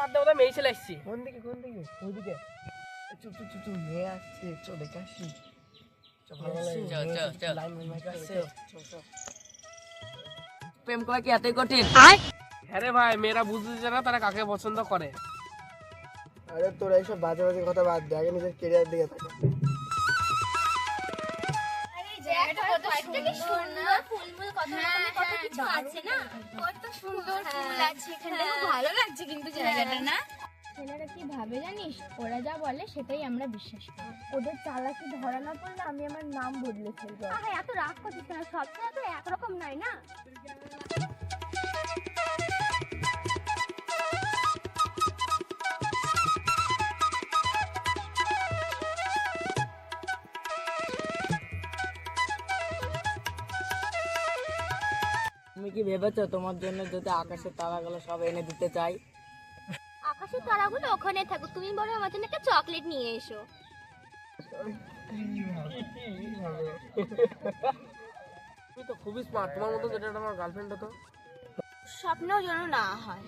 বাদ দেবো মেয়ে ছেলে এসছি কোন দিকে কোন দিকে? ওইদিকে। চুপ চুপ চুপ চুপ মেয়ে আসছে। চ দেখে আসি। আসছে প্রেম করা কি এতই কঠিন? হ্যাঁ রে ভাই মেয়েরা বুঝতে না তারা কাকে পছন্দ করে। আরে তোর এইসব বাজে বাজে কথা বাদ দে আগে নিজের কেরিয়ার দিকে থাকো। কত সুন্দর ফুলমুল কত রকমের কত কিছু আছে না? কত সুন্দর ফুল আছে এখানে ভালো লাগছে কিন্তু জায়গাটা না? ছেলেরা কি ভাবে জানিস? ওরা যা বলে সেটাই আমরা বিশ্বাস করি। ওদের চালাকি ধরা না পড়লে আমি আমার নাম বদলে ফেলব। এত রাগ করছিস না সব তো একরকম নয় না? কি ভেবেছো তোমার জন্য যদি আকাশের তারাগুলো সব এনে দিতে চাই? আকাশের তারাগুলো ওখানে থাকো তুমি বলো আমার জন্য একটা চকলেট নিয়ে এসো। তুমি তো খুবই স্মার্ট তোমার মতো যেটা আমার গার্লফ্রেন্ড হতো। স্বপ্নও যেন না হয়।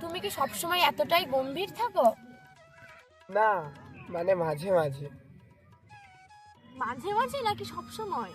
তুমি কি সব সময় এতটাই গম্ভীর থাকো? না মানে মাঝে মাঝে। মাঝে মাঝে নাকি সব সময়